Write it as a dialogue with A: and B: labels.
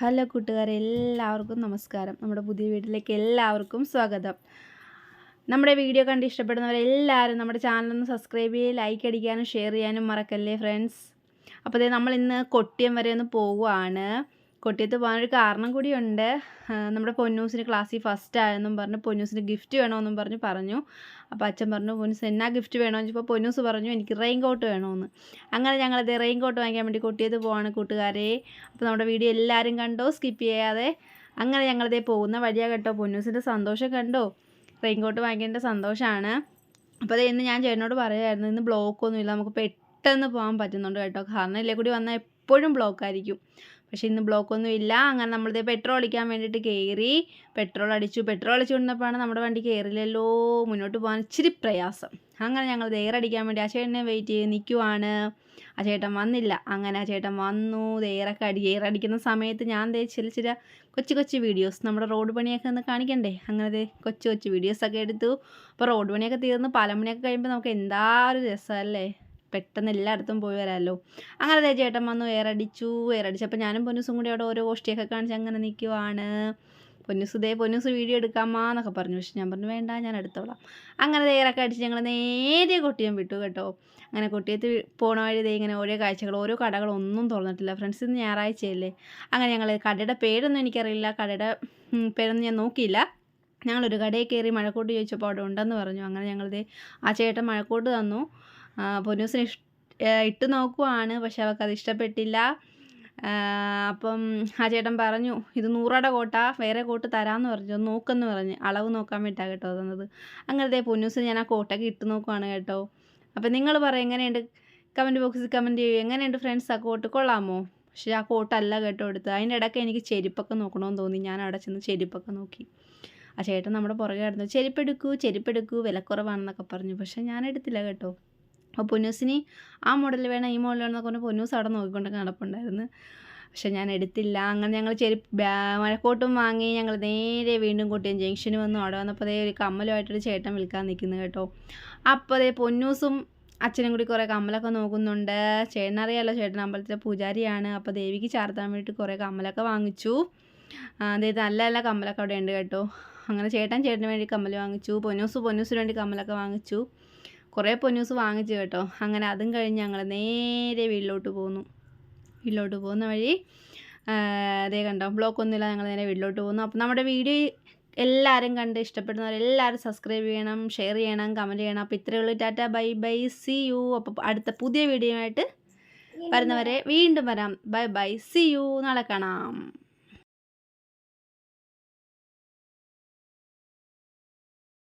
A: Hello കൂട്ടുകാരെ എല്ലാവർക്കും നമസ്കാരം. നമ്മുടെ പുതിയ വീട്ടിലേക്ക് എല്ലാവർക്കും സ്വാഗതം. നമ്മുടെ വീഡിയോ കണ്ട് ഇഷ്ടപ്പെടുന്നവരെല്ലാവരും നമ്മുടെ ചാനലൊന്ന് സബ്സ്ക്രൈബ് ചെയ്യുക ലൈക്ക് അടിക്കാനും ഷെയർ ചെയ്യാനും മറക്കല്ലേ ഫ്രണ്ട്സ് അപ്പോൾ നമ്മൾ ഇന്ന് കൊട്ടിയം വരെ ഒന്ന് പോവുകയാണ്. കൊട്ടിയത്ത് പോകാനൊരു കാരണം കൂടിയുണ്ട്. നമ്മുടെ പൊന്നൂസിന് ക്ലാസ്സിൽ ഫസ്റ്റ് ആയെന്നും പറഞ്ഞ്. പൊന്നൂസിന് ഗിഫ്റ്റ് വേണമെന്നും പറഞ്ഞ് പറഞ്ഞു. അപ്പോൾ അച്ഛൻ പറഞ്ഞു പൊന്നൂസ് എന്നാ ഗിഫ്റ്റ് വേണമെന്ന് ചോദിച്ചപ്പോൾ പൊന്നൂസ് പറഞ്ഞു എനിക്ക് റെയിൻ കോട്ട് വേണമെന്ന് അങ്ങനെ ഞങ്ങളത് റെയിൻ കോട്ട് വാങ്ങിക്കാൻ വേണ്ടി കൊട്ടിയത്ത് പോവാണ് കൂട്ടുകാരെ. അപ്പോൾ നമ്മുടെ വീഡിയോ എല്ലാവരും കണ്ടോ? സ്കിപ്പ് ചെയ്യാതെ. അങ്ങനെ ഞങ്ങളതേ പോകുന്ന വഴിയാണ് കേട്ടോ. പൊന്നൂസിന്റെ സന്തോഷം കണ്ടോ? റെയിൻ കോട്ട് വാങ്ങിക്കേണ്ട സന്തോഷമാണ് അപ്പോൾ അത് ഇന്ന് ഞാൻ ചേട്ടനോട് പറയുമായിരുന്നു ഇന്ന് ബ്ലോക്കൊന്നുമില്ല നമുക്ക് പെട്ടെന്ന് പോകാൻ പറ്റുന്നുണ്ട് കേട്ടോ. കാരണം ഇല്ലേ കൂടി വന്നാൽ എപ്പോഴും ബ്ലോക്ക് ആയിരിക്കും. പക്ഷേ ഇന്ന് ബ്ലോക്കൊന്നും ഇല്ല. അങ്ങനെ നമ്മളിത് പെട്രോൾ അടിക്കാൻ വേണ്ടിയിട്ട് കയറി പെട്രോൾ അടിച്ചു. പെട്രോൾ അടിച്ചു കൊണ്ടപ്പോഴാണ് നമ്മുടെ വണ്ടി കയറില്ലല്ലോ മുന്നോട്ട് പോകാൻ ഇച്ചിരി പ്രയാസം. അങ്ങനെ ഞങ്ങൾ എയർ അടിക്കാൻ വേണ്ടി ആ ചേട്ടനെ വെയിറ്റ് ചെയ്ത് നിൽക്കുവാണ് ആ ചേട്ടൻ വന്നില്ല. അങ്ങനെ ആ ചേട്ടൻ വന്നു. എയറൊക്കെ അടി എയർ അടിക്കുന്ന സമയത്ത് ഞാൻ ദേ ചില ചില കൊച്ചു കൊച്ചു വീഡിയോസ് നമ്മുടെ റോഡ് പണിയൊക്കെ ഒന്ന് കാണിക്കണ്ടേ? അങ്ങനെ ദേ കൊച്ചു കൊച്ചു വീഡിയോസൊക്കെ എടുത്തു. അപ്പോൾ റോഡ് പണിയൊക്കെ തീർന്ന് പലമണിയൊക്കെ കഴിയുമ്പോൾ നമുക്ക് എന്താ ഒരു രസമല്ലേ? പെട്ടെന്ന് എല്ലായിടത്തും പോയി വരാമല്ലോ അങ്ങനെ അതേ ചേട്ടൻ വന്നു എയറടിച്ചു അപ്പോൾ ഞാനും പൊന്നുസും കൂടി അവിടെ ഓരോ ഗോഷ്ടിയൊക്കെ കാണിച്ച് അങ്ങനെ നിൽക്കുവാണ് പൊന്നുസ് ഇതേ പൊന്നുസ് വീഡിയോ എടുക്കാമാ എന്നൊക്കെ പറഞ്ഞു. പക്ഷെ ഞാൻ പറഞ്ഞു വേണ്ട ഞാൻ എടുത്തോളാം. അങ്ങനെ നേരൊക്കെ അടിച്ച് ഞങ്ങൾ നേരെ കൊട്ടിയം വിട്ടു കേട്ടോ. അങ്ങനെ കൊട്ടിയത്ത് പോണ വഴി ഇതേ ഇങ്ങനെ ഓരോ കാഴ്ചകൾ ഓരോ കടകളൊന്നും തുറന്നിട്ടില്ല. ഫ്രണ്ട്സ് ഇന്ന് ഞായറാഴ്ചയല്ലേ. അങ്ങനെ ഞങ്ങൾ കടയുടെ പേരൊന്നും എനിക്കറിയില്ല. കടയുടെ പേരൊന്നും ഞാൻ നോക്കിയില്ല. ഞങ്ങളൊരു കടയിൽ കയറി മഴക്കോട്ട് ചോദിച്ചപ്പോൾ അവിടെ ഉണ്ടെന്ന് പറഞ്ഞു. അങ്ങനെ ഞങ്ങളിത് ആ ചേട്ടൻ മഴക്കോട്ട് തന്നു. പൊന്നൂസിന് ഇഷ് ഇട്ട് നോക്കുവാണ് പക്ഷെ അവൾക്കത് ഇഷ്ടപ്പെട്ടില്ല. അപ്പം ആ ചേട്ടൻ പറഞ്ഞു ഇത് നൂറയുടെ കോട്ട വേറെ കോട്ട് തരാമെന്ന് പറഞ്ഞു നോക്കെന്ന് പറഞ്ഞ്. അളവ് നോക്കാൻ വേണ്ടിയിട്ടാണ് കേട്ടോ തന്നത്. അങ്ങനത്തെ പൊന്നൂസിന് ഞാൻ ആ കോട്ടൊക്കെ ഇട്ട് നോക്കുവാണ് കേട്ടോ. അപ്പം നിങ്ങൾ പറയും എങ്ങനെയുണ്ട്? കമന്റ് ബോക്സിൽ കമന്റ് ചെയ്യൂ. എങ്ങനെയുണ്ട് ഫ്രണ്ട്സ് ആ കോട്ട്? കൊള്ളാമോ? പക്ഷേ ആ കോട്ടല്ല കേട്ടോ എടുത്തത്. അതിന്റെ ഇടയ്ക്ക് എനിക്ക് ചെരുപ്പൊക്കെ നോക്കണമെന്ന് തോന്നി. ഞാൻ അവിടെ ചെന്ന് ചെരുപ്പൊക്കെ നോക്കി. ആ ചേട്ടൻ നമ്മുടെ പുറകെ കിടന്നു ചെരുപ്പെടുക്കൂ ചെരുപ്പെടുക്കൂ വിലക്കുറവാണെന്നൊക്കെ പറഞ്ഞു. പക്ഷേ ഞാൻ എടുത്തില്ല കേട്ടോ. അപ്പോൾ പൊന്നൂസിന് ആ മോഡൽ വേണം ഈ മോഡൽ വേണം എന്നൊക്കെ പറഞ്ഞ് പൊന്നൂസ് അവിടെ നോക്കിക്കൊണ്ടൊക്കെ നടപ്പുണ്ടായിരുന്നു. പക്ഷെ ഞാൻ എടുത്തില്ല. അങ്ങനെ ഞങ്ങൾ ചെരുപ്പ് മഴക്കോട്ടും വാങ്ങി ഞങ്ങൾ നേരെ വീണ്ടും കൊട്ടിയം ജംഗ്ഷന് വന്നു. അവിടെ വന്നപ്പോൾ ഒരു കമ്മലുമായിട്ടൊരു ചേട്ടൻ വിൽക്കാൻ നിൽക്കുന്നു കേട്ടോ. അപ്പോൾ അതേ പൊന്നൂസും അച്ഛനും കൂടി കുറേ കമ്മലൊക്കെ നോക്കുന്നുണ്ട്. ചേട്ടനറിയാലോ ചേട്ടൻ അമ്പലത്തിലെ പൂജാരിയാണ്. അപ്പോൾ ദേവിക്ക് ചാർത്താൻ വേണ്ടിയിട്ട് കുറേ കമ്മലൊക്കെ വാങ്ങിച്ചു. അതായത് അതേ നല്ല നല്ല കമ്മലൊക്കെ അവിടെ ഉണ്ട് കേട്ടോ. അങ്ങനെ ചേട്ടൻ ചേട്ടന് വേണ്ടി കമ്മൽ വാങ്ങിച്ചു. പൊന്നൂസ് പൊന്നൂസിന് വേണ്ടി കമ്മലൊക്കെ വാങ്ങിച്ചു. കുറേ പൊന്നൂസ് വാങ്ങിച്ചു കേട്ടോ. അങ്ങനെ അതും കഴിഞ്ഞ് ഞങ്ങൾ നേരെ വീട്ടിലോട്ട് പോന്നു. വീട്ടിലോട്ട് പോകുന്ന വഴി അതേ കണ്ടോ ബ്ലോക്ക് ഒന്നുമില്ല ഞങ്ങൾ നേരെ വീട്ടിലോട്ട് പോകുന്നു അപ്പോൾ നമ്മുടെ വീഡിയോ എല്ലാവരും കണ്ട് ഇഷ്ടപ്പെടുന്നവർ എല്ലാവരും സബ്സ്ക്രൈബ് ചെയ്യണം ഷെയർ ചെയ്യണം കമന്റ് ചെയ്യണം. അപ്പോൾ ഇത്രയേ ഉള്ളൂ. Tata bye bye see you അപ്പോൾ അടുത്ത പുതിയ വീഡിയോ ആയിട്ട് വരുന്നവരെ വീണ്ടും വരാം. ബൈ ബൈ സി യു നാളെ കാണാം.